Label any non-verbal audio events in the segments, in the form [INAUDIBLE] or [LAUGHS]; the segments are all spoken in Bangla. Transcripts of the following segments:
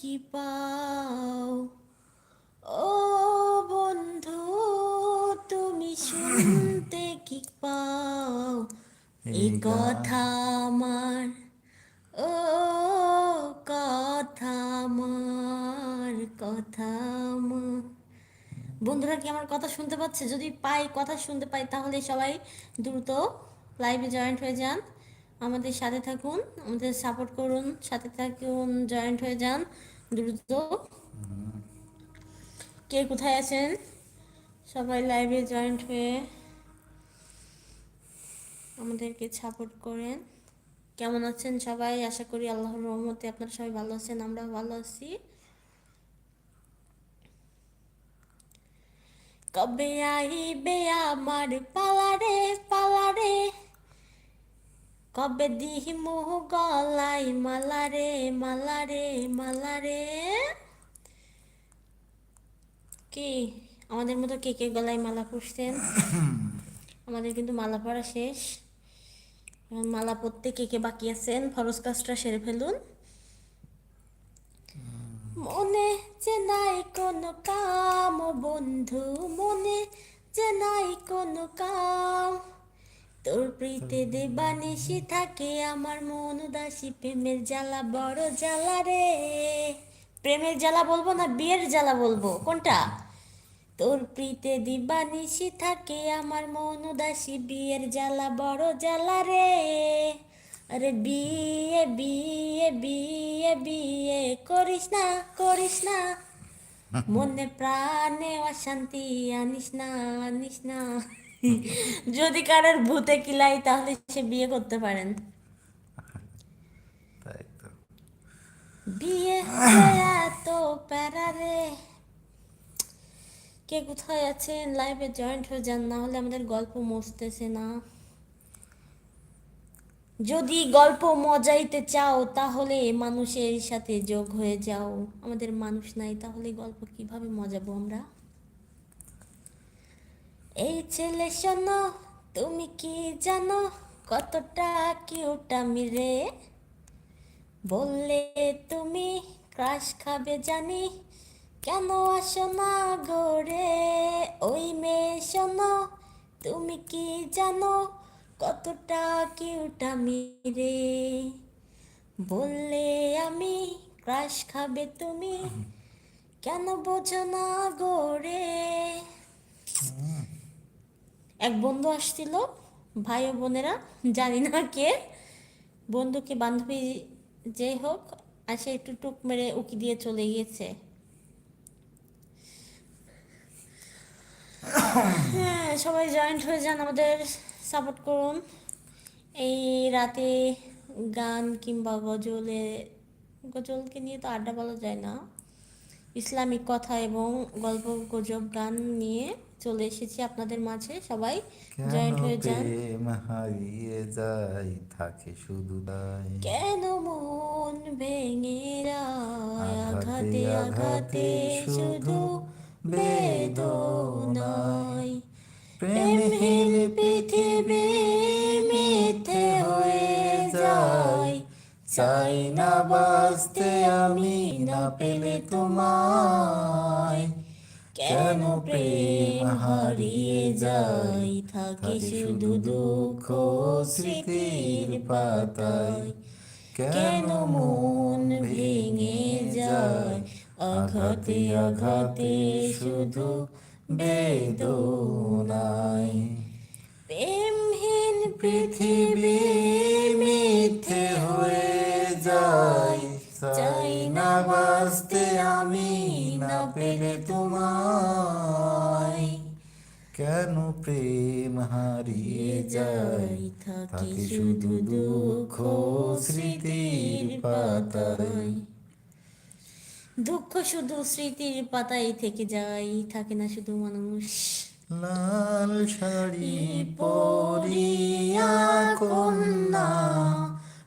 কি পাও? ও বন্ধু তুমি শুনতে কি পাও? এই কথা আমার ও কথা আমার কথা আমার। বন্ধুরা কি আমার কথা শুনতে পাচ্ছে? যদি পাই কথা শুনতে পাই তাহলে সবাই দ্রুত লাইভে জয়েন্ট হয়ে যান। আমাদের সাথে থাকুন আমাদের সাপোর্ট করুন সাথে থাকুন জয়েন্ট হয়ে যান। দ্রুত কে কোথায় আছেন? সবাই লাইভে জয়েন্ট হয়ে আমাদেরকে সাপোর্ট করেন। কেমন আছেন সবাই? আশা করি আল্লাহর রহমতে আপনারা সবাই ভালো আছেন আমরা ভালো আছি। কবে আইবে আমার পালারে পালারে? কবে দিহিমু গলাই মালারে মালারে মালারে? কি? আমাদের মতো কে কে গলায় মালা পরছেন [COUGHS] আমাদের কিন্তু মালা পরা শেষ। এখন মালা পরতে কে কে বাকি আছেন? ফরজ কাজটা সেরে ফেলুন। মনে যে নাই কোনো কাম বন্ধু মনে যে নাই কোনো কাম। তোর প্রীতে দেবানিসি থাকে আমার মন উদাসী প্রেমের জ্বালা বড় জ্বালা রে। প্রেমের জ্বালা বলব না বিয়ের জ্বালা বলব? কোনটা? তোর প্রীতে দিবানিসি থাকে আমার মন উদাসী বিয়ের জ্বালা বড় জ্বালা রে। আরে বিয়ে বিয়ে বিয়ে বিয়ে করিস না করিস না। [LAUGHS] মনে প্রাণে অশান্তি আনিস না আনিস না। যদি কারোর ভূতে কিলাই তাহলে সে বিয়ে করতে পারেন। তো। বিয়ে এত প্যারা রে। কে কোথায় আছেন? লাইভে জয়েন্ট হয়ে যান না হলে আমাদের গল্প মজতেছে না। যদি গল্প মজাইতে চাও তাহলে মানুষের সাথে যোগ হয়ে যাও। আমাদের মানুষ নাই তাহলে গল্প কীভাবে মজাবো আমরা? এই ছেলে শোনো, তুমি কি জানো কতটা কিউট আমি রে? বললে তুমি ক্রাশ খাবে জানি, কেন আসো না ঘরে? ওই মেয়ে শোনো, তুমি কি জানো কতটা কিউট আমি রে? বললে আমি ক্রাশ খাবে তুমি, কেন বোঝো না গোরে এক বন্ধু আসছিল, ভাই ও বোনেরা, জানি না কে। বন্ধুকে, বান্ধবী যে হোক আসে একটু টুক মেরে উকি দিয়ে চলে গিয়েছে। হ্যাঁ সবাই জয়েন্ট হয়ে যান, আমাদের সাপোর্ট করুন। এই রাতে গান কিংবা গজলে, গজলকে নিয়ে তো আড্ডা বলা যায় না। ইসলামিক কথা এবং গল্প গুজব গান নিয়ে চলে এসেছি আপনাদের মাঝে। সবাই জয়েন্ট হয়ে যান। হারিয়ে যায় থাকে শুধু কেন মন ভেঙে আঘাতে আঘাতে শুধু বেদনায়। প্রেমহীন পৃথিবী মিথ্যে হয়ে যায়। চাই না বাঁচতে আমি না পেলে তোমায়। কেন প্রেম হারিয়ে যায়? থাকে শুধু দুঃখ স্মৃতির পাতায়। কেন মন ভেঙে যায়? আঘাতে আঘাতে শুধু বেদনায়। প্রেমহীন পৃথিবী মিথ্যে হয়ে যায় চাই না বাঁচতে আমি না পেলে তোমায় কেন প্রেম হারিয়ে যায় থাকে শুধু দুঃখ স্মৃতির পাতায় দুঃখ শুধু স্মৃতির পাতায় থেকে যায় থাকে না শুধু মানুষ লাল শাড়ি পরিয়া কন্যা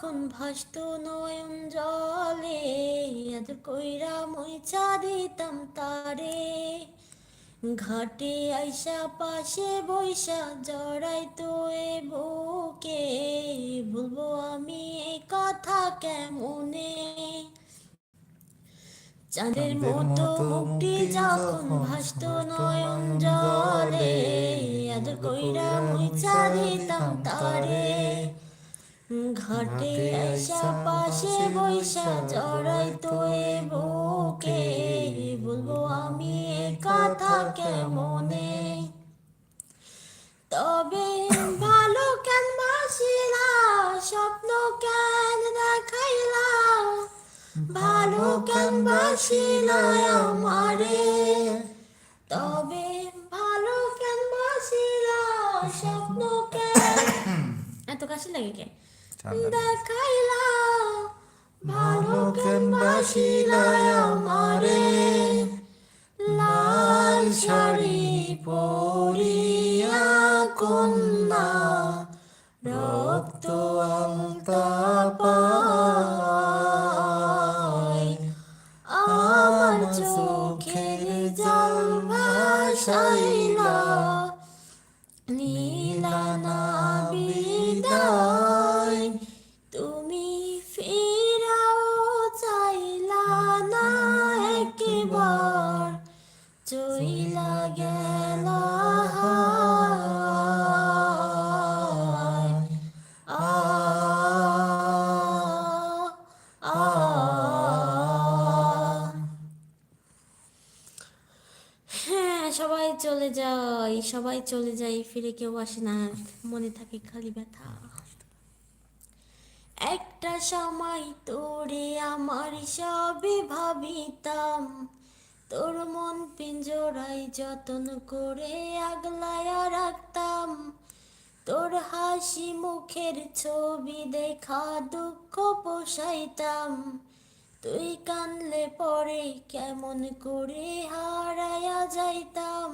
যখন ভাসত নয়ন জলে আদর কইরা মইচা দিতাম তারে। ঘাটে আইসা পাশে বৈশা জড়াই তো এ বুকে বলব আমি এই কথা কেমনে? চাঁদের মতো মুক্তি যখন ভাসত নয়ন জলে আদর কইরা মুইচা দিতাম তারে। ঘাটে আইসা পাশে বৈশা জড়াই তো এ বুকে। বলব আমি এ কথা কেমনে? তবে ভালো কেন বাসিলা স্বপ্ন কেন দেখাইলা? ভালো কেন বাসিলা আমারে? তবে ভালো কেন বাসিলা স্বপ্ন কেন? [COUGHS] এত কাশি লাগে কে? ঠান্ডা দেখাইলা ভালো কেন বাসিলা আমারে লাল শাড়ি পরিয়া কন্যা রক্ত পায় আমার চোখের জল ভাসাইলা চলে যাই সবাই চলে যাই ফিরে কেউ আসে না, মনে থাকে খালি ব্যথা। একটা সময় তোরে আমার সবে ভাবিতাম, তোর মন পিঞ্জরাই যতন করে আগলায়া রাখতাম, তোর হাসি মুখের ছবি দেখা দুঃখ পোষাইতাম তুই কানলে পরে কেমন করে হারায়া যাইতাম।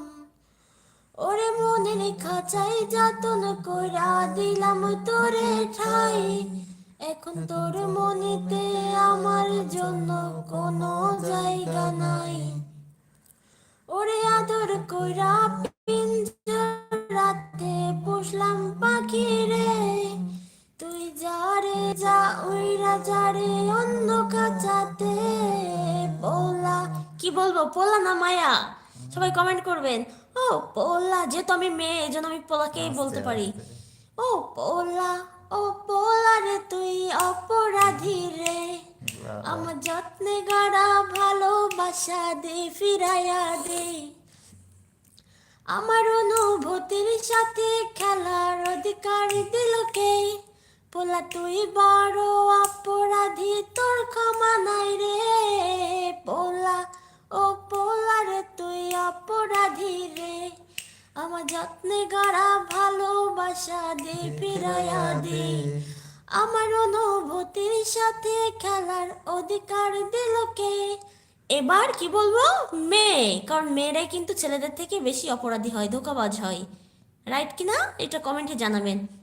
ওরে মনে মনের খাঁচাই যতন কইরা দিলাম তোরে ঠাই। এখন তোর মনেতে আমার জন্য কোনো জায়গা নাই। ওরে আদর কইরা পিঞ্জরাতে পুষলাম পাখি রে যা রে যা উইরা যা রে অন্য কাচাতে পোলা। কি বলব পোলা না মায়া? সবাই কমেন্ট করবেন। ও পোলা যেহেতু আমি মেয়ে এই জন্য আমি পোলাকেই বলতে পারি। ও পোলা ও পোলা রে তুই অপরাধী রে। আমার যত্নে গড়া ভালোবাসা দে ফিরাইয়া দে। আমার অনুভূতির সাথে খেলার অধিকার দিল কে? পোলা তুই বড় অপরাধী তোর ক্ষমা নাই রে। পোলা ও পোলা রে তুই অপরাধী রে। আমার যত্নে গড়া ভালোবাসা দে ফিরাইয়া দে। আমার অনুভূতির সাথে খেলার অধিকার দিল কে? এবার কি বলব? মেয়ে কারণ মেয়েরাই কিন্তু ছেলেদের থেকে বেশি অপরাধী হয় ধোকাবাজ হয়। রাইট কি না এটা কমেন্টে জানাবেন।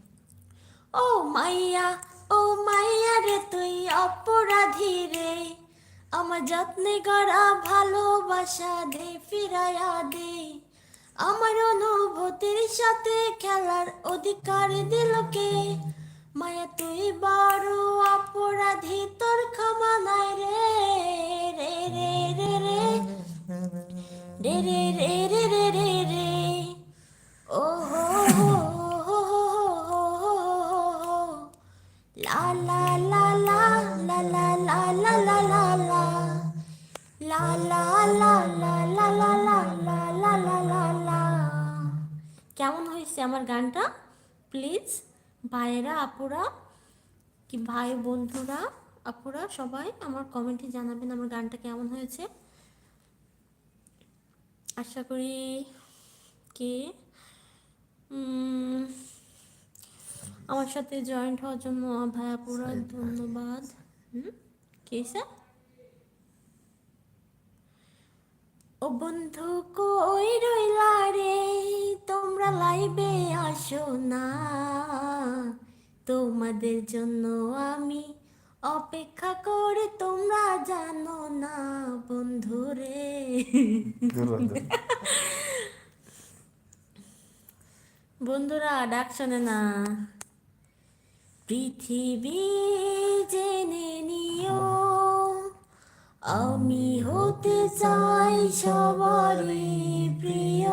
ও মাইয়া ও মাইয়া রে তুই অপরাধী রে আমার যত্নে গড়া ভালোবাসা দে ফিরাইয়া দে আমার অনুভূতির সাথে খেলার অধিকার দিল কে মায়া তুই বড় অপরাধী তোর ক্ষমা নাই রে রে রে রে রে রে রে রে রে রে রে আপুরা কি ভাই বন্ধুরা আপুরা সবাই আমার কমেন্টে জানাবেন আমার গানটা কেমন হয়েছে। আশা করি কে আমার সাথে জয়েন্ট হওয়ার জন্য ভাইয়াপুরা ধন্যবাদ। হুম কি হয়েছে ও বন্ধু কই রইলা রে তোমরা লাইবে আসো না। তোমাদের জন্য আমি অপেক্ষা করে তোমরা জানো না বন্ধু রে বন্ধুরা, ডাক শোনে না। পৃথিবী জেনে নিও, আমি হতে চাই সবারই প্রিয়।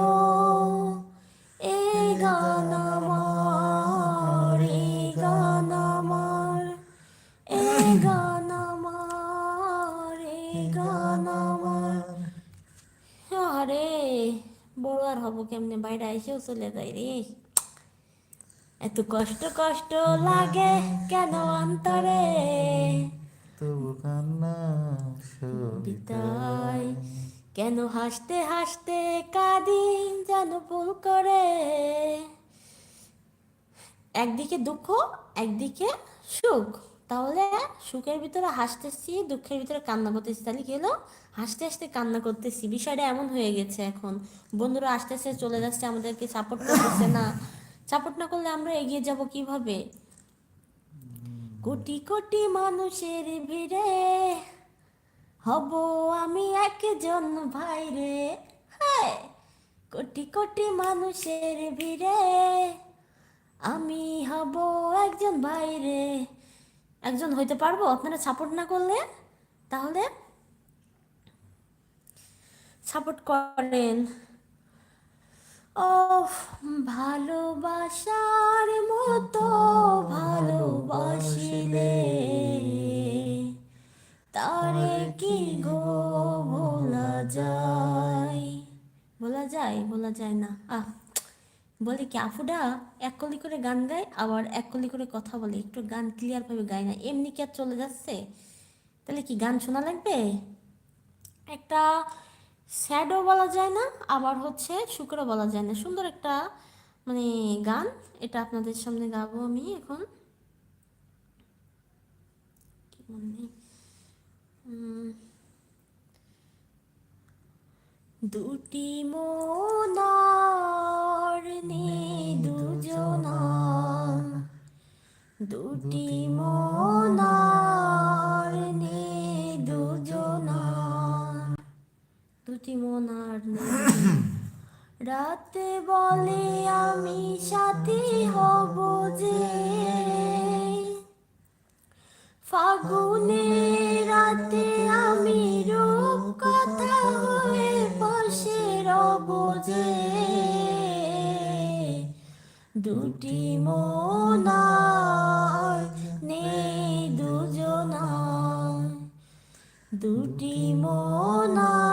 আর কেমনে বাইরে এসেও চলে যাই রে। এত কষ্ট কষ্ট লাগে কেন অন্তরে? তবু কান্না কেন হাসতে হাসতে কাঁদি যেন ভুল করে? একদিকে দুঃখ একদিকে সুখ। তাহলে সুখের ভিতরে হাসতেছি দুঃখের ভিতরে কান্না করতেছি। তাহলে কি হলো? হাসতে হাসতে কান্না করতেছি। বিষয়টা এমন হয়ে গেছে এখন। বন্ধুরা আস্তে আস্তে চলে যাচ্ছে, আমাদেরকে সাপোর্ট করতেছে না। সাপোর্ট না করলে আমরা এগিয়ে যাব কীভাবে? কোটি কোটি মানুষের ভিড়ে হব আমি একজন ভাই রে। কোটি কোটি মানুষের ভিড়ে আমি হব একজন ভাই রে। একজন হইতে পারব? আপনারা সাপোর্ট না করলে তাহলে সাপোর্ট করেন। ও ভালোবাসার মতো ভালোবাসিলে তারে কি গো ভোলা যায়? বলা যায় বলা যায় না। আহ, বলে কি আফুডা এক কলি করে গান গায়, আবার এক কলি করে কথা বলে। একটু গান ক্লিয়ার ভাবে গায় না। এমনি কি আর চলে যাচ্ছে? তাহলে কি গান শোনা লাগবে? একটা স্যাডও বলা যায় না, আবার হচ্ছে শুক্রও বলা যায় না। সুন্দর একটা মানে গান। এটা আপনাদের সামনে গাবো আমি এখন। দুটি মোনার নে দুজনা দুটি মোনার নে মোনার রাতে বলে আমি সাথী হব যে। ফাগুনে রাতে আমি রূপ কথা হয়ে বসে রব যে। দুটি মোনার নেই দুজনা দুটি মোনার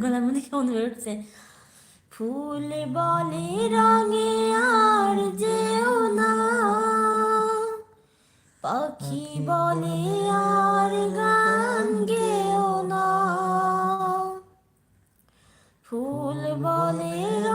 গলার মধ্যে কেমন হয়ে উঠছে? ফুল বলে রঙে আর যেও না। পাখি বলে আর গান গেও না। ফুল বলে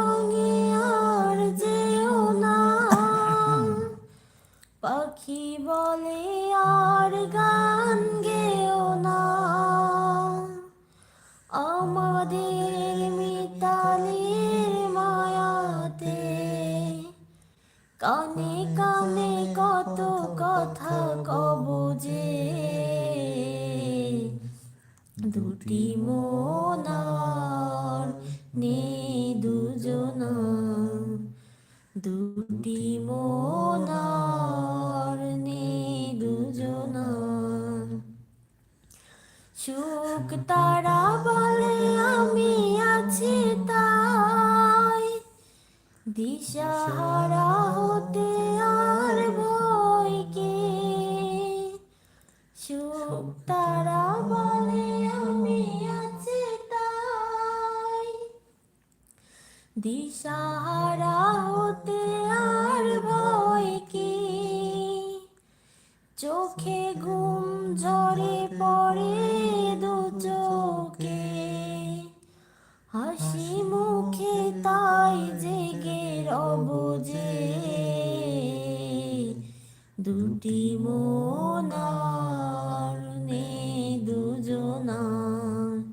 দিশাহারা অবুঝে দুটি মনার নে দুজনার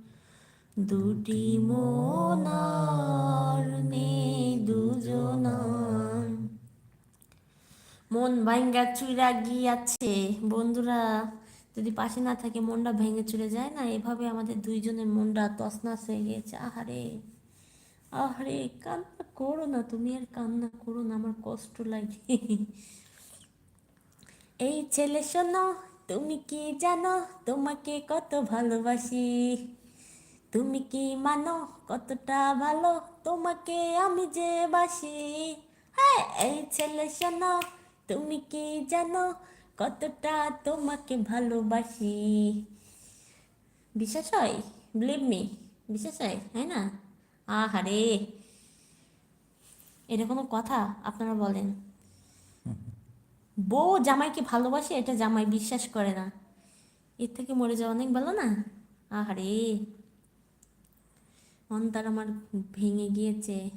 দুটি মনার নে দুজনার মন ভাঙ্গা চুইরা গিয়াছে। বন্ধুরা, যদি পাশে না থাকে মনটা ভেঙে চলে যায় না? এভাবে আমাদের দুইজনের মনটা তছনাছ হয়ে গিয়েছে। আহারে। আহারে, কান্না করো না তুমি আর কান্না করো না, আমার কষ্ট লাগে। এই ছেলে শোনো, তুমি কি জানো তোমাকে কত ভালোবাসি? তুমি কি মানো কতটা ভালো তোমাকে আমি যে বাসি? হ্যাঁ এই ছেলে শোনো, তুমি কি জানো কতটা তোমাকে ভালোবাসি? বিশ্বাস হয়? বিলিভ মি বিশ্বাস হয় হয় না? আহারে। এটা কোনো কথা? আপনারা বলেন। বউ জামাইকে ভালোবাসে এটা জামাই বিশ্বাস করে না। এর থেকে মরে যাওয়া অনেক ভালো না? আহারে। অন্তর আমার ভেঙে গিয়েছে।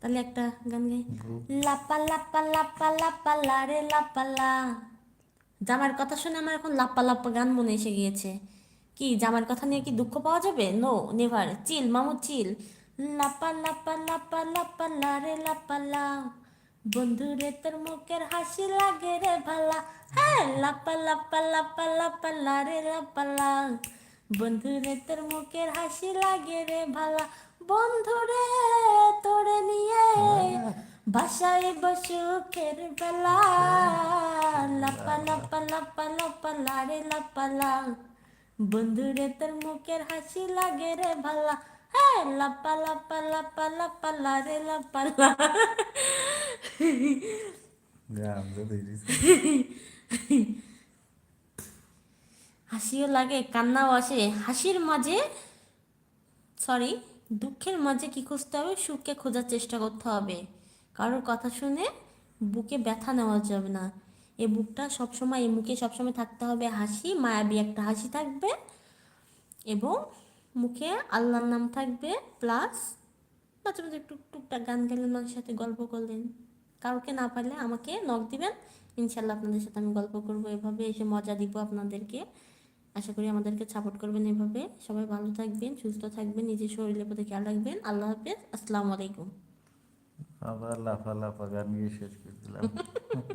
তাহলে একটা গান গাই। লাপা লাপা লাপা লাপা লা রে লাপা লা। জামার কথা শুনে আমার এখন লাপ্পা লাপ্পা গান মনে এসে গিয়েছে। কি জামার কথা নিয়ে কি দুঃখ পাওয়া যাবে? নো নেভার চিল মামু চিল। লাপা লাপা লাপা লাপা লা রে লাপা লা। বন্ধু রে তোর মুখের হাসি লাগে রে ভালা। হ্যাঁ লাপা লাপা লাপা লাপা লা রে লাপা লা। বন্ধু রে তোর মুখের হাসি লাগে রে ভালা। বন্ধু রে তোরে নিয়ে বাসায় বসুখের বেলা। লাপা লাপা লাপা লাপা লা রে লাপা লা। বন্ধু রে তোর মুখের হাসি লাগে রে ভালা। হ্যাঁ লাপা লাপা লাপা লাপা লা রে লাপা লা। হাসিও লাগে কান্নাও আসে। হাসির মাঝে সরি দুঃখের মাঝে কি খুঁজতে হবে? সুখকে খোঁজার চেষ্টা করতে হবে। কারোর কথা শুনে বুকে ব্যথা নেওয়া যাবে না। এই বুকটা সবসময় এই মুখে সবসময় থাকতে হবে হাসি মায়াবী একটা হাসি থাকবে এবং মুখে আল্লাহর নাম থাকবে প্লাস মাঝে মাঝে একটু টুকটাক গান গেলেন মানুষের সাথে গল্প করলেন। কাউকে না পারলে আমাকে নখ দিবেন ইনশাল্লাহ আপনাদের সাথে আমি গল্প করব এভাবে এসে মজা দিব আপনাদেরকে। আশা করি আমাদেরকে সাপোর্ট করবেন এভাবে। সবাই ভালো থাকবেন সুস্থ থাকবেন নিজের শরীরের প্রতি খেয়াল রাখবেন। আল্লাহ হাফেজ আসসালামু আলাইকুম। আবার লাফা লাফা গান গিয়ে শেষ করে দিলাম। [LAUGHS]